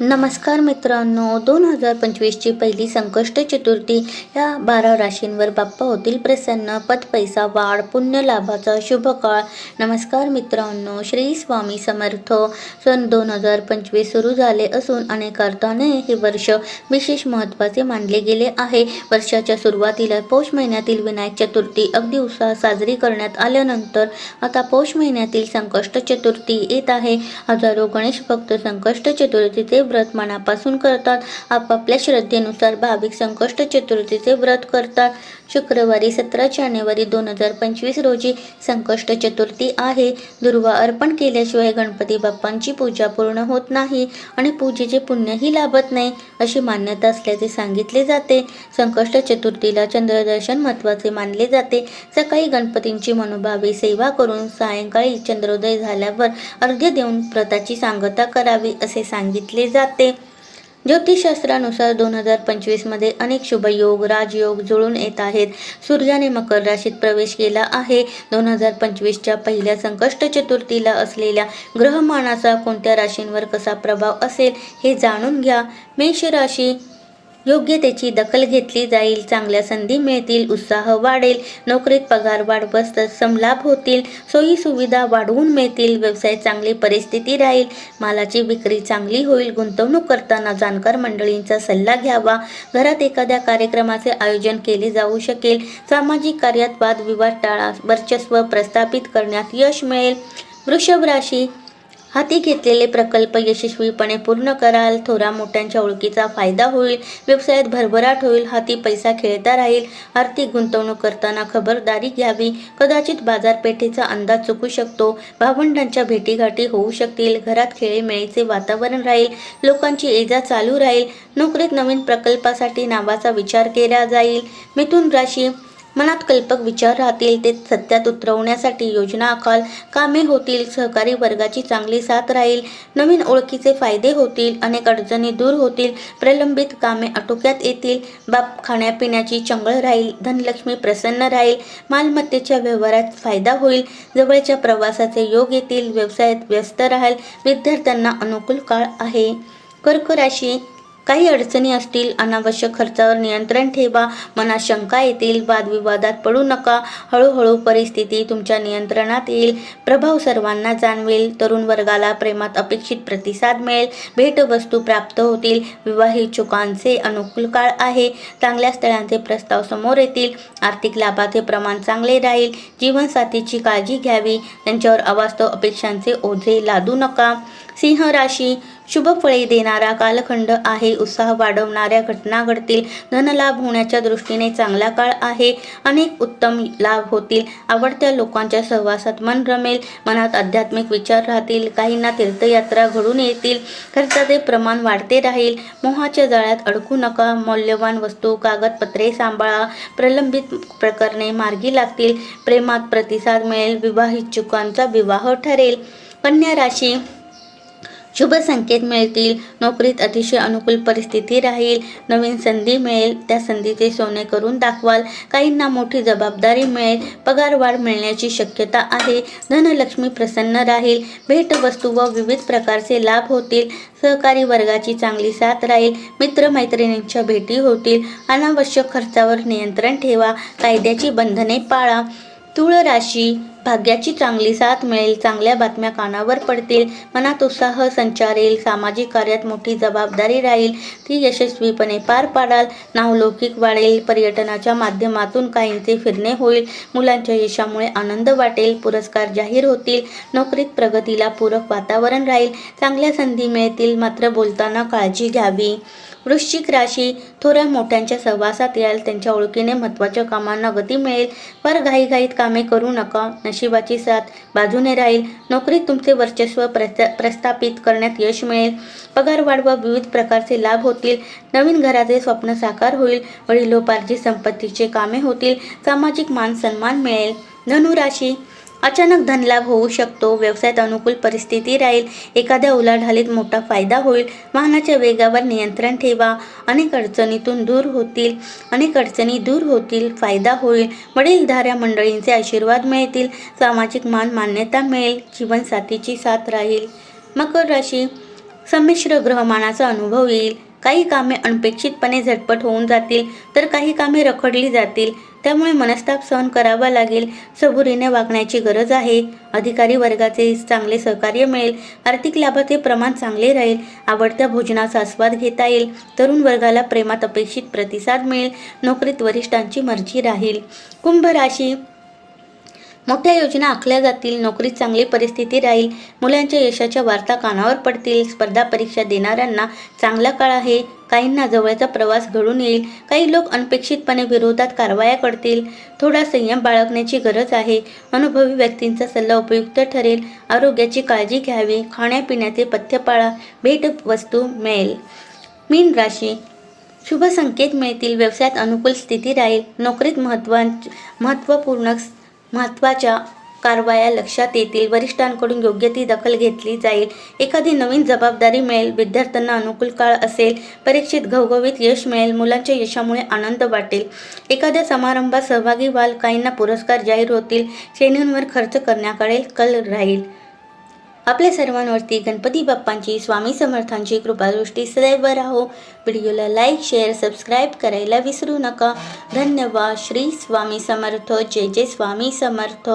नमस्कार मित्रांनो दोन हजार पंचवीसची पहिली संकष्ट चतुर्थी या बारा राशींवर बाप्पा होतील प्रसन्न पद पैसा वाढ पुण्य लाभाचा शुभ काळ नमस्कार मित्रांनो श्री स्वामी समर्थ. सन दोन हजार पंचवीस सुरू झाले असून अनेक अर्थाने हे वर्ष विशेष महत्त्वाचे मानले गेले आहे. वर्षाच्या सुरुवातीला पौष महिन्यातील विनायक चतुर्थी अगदी उत्साहात साजरी करण्यात आल्यानंतर आता पौष महिन्यातील संकष्ट चतुर्थी येत आहे. हजारो गणेश भक्त संकष्ट चतुर्थी ते व्रत मनापासून करतात. आपापल्या श्रद्धेनुसार भाविक संकष्ट चतुर्थीचे व्रत करतात. शुक्रवारी सतरा जानेवारी दोन हजार पंचवीस रोजी संकष्ट चतुर्थी आहे. दुर्वा अर्पण केल्याशिवाय गणपती बाप्पांची पूजा पूर्ण होत नाही आणि पूजेचे पुण्यही लाभत नाही अशी मान्यता असल्याचे सांगितले जाते. संकष्ट चतुर्थीला चंद्रदर्शन महत्त्वाचे मानले जाते. सकाळी गणपतींची मनोभावी सेवा करून सायंकाळी चंद्रोदय झाल्यावर अर्घ्य देऊन व्रताची सांगता करावी असे सांगितले जाते. ज्योतिषशास्त्रानुसार दोन हजार पंचवीसमध्ये अनेक शुभयोग राजयोग जुळून येत आहेत. सूर्याने मकर राशीत प्रवेश केला आहे. दोन हजार पंचवीसच्या पहिल्या संकष्ट चतुर्थीला असलेल्या ग्रहमानाचा कोणत्या राशींवर कसा प्रभाव असेल हे जाणून घ्या. मेष राशी योग्य त्याची दखल घेतली जाईल चांगल्या संधी मिळतील उत्साह वाढेल नोकरीत पगार वाढ बसत समलाभ होतील सोयी सुविधा वाढवून मिळतील व्यवसाय चांगली परिस्थिती राहील मालाची विक्री चांगली होईल गुंतवणूक करताना जाणकार मंडळींचा सल्ला घ्यावा घरात एखाद्या कार्यक्रमाचे आयोजन केले जाऊ शकेल सामाजिक कार्यात वादविवाद टाळा वर्चस्व प्रस्थापित करण्यात यश मिळेल वृषभ राशी हाती घेतलेले प्रकल्प यशस्वीपणे पूर्ण कराल थोरा मोठ्यांच्या ओळखीचा फायदा होईल व्यवसायात भरभराट होईल हाती पैसा खेळता राहील आर्थिक गुंतवणूक करताना खबरदारी घ्यावी कदाचित बाजारपेठेचा अंदाज चुकू शकतो भावंडांच्या भेटीगाठी होऊ शकतील घरात खेळीमेळीचे वातावरण राहील लोकांची एजा चालू राहील नोकरीत नवीन प्रकल्पासाठी नावाचा विचार केला जाईल मिथुन राशी मनात कल्पक विचार राहतील ते सत्यात उतरवण्यासाठी योजना आखाल कामे होतील सहकारी वर्गाची चांगली साथ राहील नवीन ओळखीचे फायदे होतील अनेक अडचणी दूर होतील प्रलंबित कामे आटोक्यात येतील बाप खाण्यापिण्याची चंगळ राहील धनलक्ष्मी प्रसन्न राहील मालमत्तेच्या व्यवहारात फायदा होईल जवळच्या प्रवासाचे योग येतील व्यवसायात व्यस्त राहाल विद्यार्थ्यांना अनुकूल काळ आहे. कर्क राशी काही अडचणी असतील अनावश्यक खर्चावर नियंत्रण ठेवा. मनात शंका येतील वादविवादात पडू नका. हळूहळू परिस्थिती तुमच्या नियंत्रणात येईल. प्रभाव सर्वांना जाणवेल. तरुण वर्गाला प्रेमात अपेक्षित प्रतिसाद मिळेल. भेटवस्तू प्राप्त होतील. विवाहित चुकांचे अनुकूल काळ आहे. चांगल्या स्थळांचे प्रस्ताव समोर येतील. आर्थिक लाभाचे प्रमाण चांगले राहील. जीवनसाथीची काळजी घ्यावी. त्यांच्यावर अवास्तव अपेक्षांचे ओझे लादू नका. सिंह राशी शुभ फळे देणारा कालखंड आहे. उत्साह वाढवणाऱ्या घटना घडतील धनलाभ होण्याच्या दृष्टीने चांगला काळ आहे. अनेक उत्तम लाभ होतील. आवडत्या लोकांच्या सहवासात मन रमेल. मनात आध्यात्मिक विचार राहतील. काहींना तीर्थयात्रा घडून येतील. खर्चाचे प्रमाण वाढते राहील. मोहाच्या जाळ्यात अडकू नका. मौल्यवान वस्तू कागदपत्रे सांभाळा. प्रलंबित प्रकरणे मार्गी लागतील. प्रेमात प्रतिसाद मिळेल. विवाहित चुकांचा विवाह ठरेल. कन्या राशी शुभ संकेत मिळतील. नोकरीत अतिशय अनुकूल परिस्थिती राहील. नवीन संधी मिळेल. त्या संधीचे सोने करून दाखवाल. काहींना मोठी जबाबदारी मिळेल. पगार वाढ मिळण्याची शक्यता आहे. धनलक्ष्मी प्रसन्न राहील. भेटवस्तू व विविध प्रकारचे लाभ होतील. सहकारी वर्गाची चांगली साथ राहील. मित्रमैत्रिणींच्या भेटी होतील. अनावश्यक खर्चावर नियंत्रण ठेवा. कायद्याची बंधने पाळा. तुळ राशी भाग्याची चांगली साथ मिळेल चांगल्या बातम्या कानावर पडतील मनात उत्साह संचारेल सामाजिक कार्यात मोठी जबाबदारी राहील ती यशस्वीपणे पार पाडाल नावलौकिक वाढेल पर्यटनाच्या माध्यमातून काहींचे फिरणे होईल मुलांच्या यशामुळे आनंद वाटेल पुरस्कार जाहीर होतील नोकरीत प्रगतीला पूरक वातावरण राहील चांगल्या संधी मिळतील मात्र बोलताना काळजी घ्यावी. वृश्चिक राशी थोड्या मोठ्यांच्या सहवासात याल त्यांच्या ओळखीने महत्त्वाच्या कामांना गती मिळेल फार घाईघाईत कामे करू नका नशिबाची साथ बाजूने राहील. नोकरीत तुमचे वर्चस्व प्रस्ता प्रस्थापित करण्यात यश मिळेल. पगार वाढ व विविध प्रकारचे लाभ होतील. नवीन घराचे स्वप्न साकार होईल. वडिलोपार्जित संपत्तीचे कामे होतील. सामाजिक मान सन्मान मिळेल धनुराशी अचानक धनलाभ होऊ शकतो व्यवसायात अनुकूल परिस्थिती राहील एखाद्या उलाढालीत मोठा फायदा होईल वाहनाच्या वेगावर नियंत्रण ठेवा अनेक अडचणीतून दूर होतील अनेक अडचणी दूर होतील फायदा होईल वडीलधाऱ्या मंडळींचे आशीर्वाद मिळतील सामाजिक मान मान्यता मिळेल जीवनसाथीची साथ राहील. मकर राशी संमिश्र ग्रहमानाचा अनुभव येईल. काही कामे अनपेक्षितपणे झटपट होऊन जातील तर काही कामे रखडली जातील. त्यामुळे मनस्ताप सहन करावा लागेल. सबुरीने वागण्याची गरज आहे. अधिकारी वर्गाचे चांगले सहकार्य मिळेल. आर्थिक लाभाचे प्रमाण चांगले राहील. आवडत्या भोजनाचा आस्वाद घेता येईल. तरुण वर्गाला प्रेमात अपेक्षित प्रतिसाद मिळेल. नोकरीत वरिष्ठांची मर्जी राहील. कुंभ राशी मोठ्या योजना आखल्या जातील नोकरीत चांगली परिस्थिती राहील मुलांच्या यशाच्या वार्ता कानावर पडतील स्पर्धा परीक्षा देणाऱ्यांना चांगला काळ आहे काहींना जवळचा प्रवास घडून येईल काही लोक अनपेक्षितपणे विरोधात कारवाया करतील. थोडा संयम बाळगण्याची गरज आहे. अनुभवी व्यक्तींचा सल्ला उपयुक्त ठरेल. आरोग्याची काळजी घ्यावी. खाण्यापिण्याचे पथ्य पाळा भेट वस्तू मिळेल. मीन राशी. शुभ संकेत मिळतील. व्यवसायात अनुकूल स्थिती राहील. नोकरीत महत्त्वां महत्त्वपूर्ण महत्त्वाच्या कारवाया लक्षात येतील. वरिष्ठांकडून योग्य ती दखल घेतली जाईल. एखादी नवीन जबाबदारी मिळेल विद्यार्थ्यांना अनुकूल काळ असेल परीक्षेत घवघवीत यश मिळेल मुलांच्या यशामुळे आनंद वाटेल. एखाद्या समारंभात सहभागी व्हाल काहींना पुरस्कार जाहीर होतील श्रेणींवर खर्च करण्याकडे कल राहील. आपल्या सर्वांवरती गणपती बाप्पांची स्वामी समर्थांची कृपादृष्टी सदैव राहो. व्हिडिओला लाईक शेअर सबस्क्राईब करायला विसरू नका. धन्यवाद. श्री स्वामी समर्थ. जय जय स्वामी समर्थ.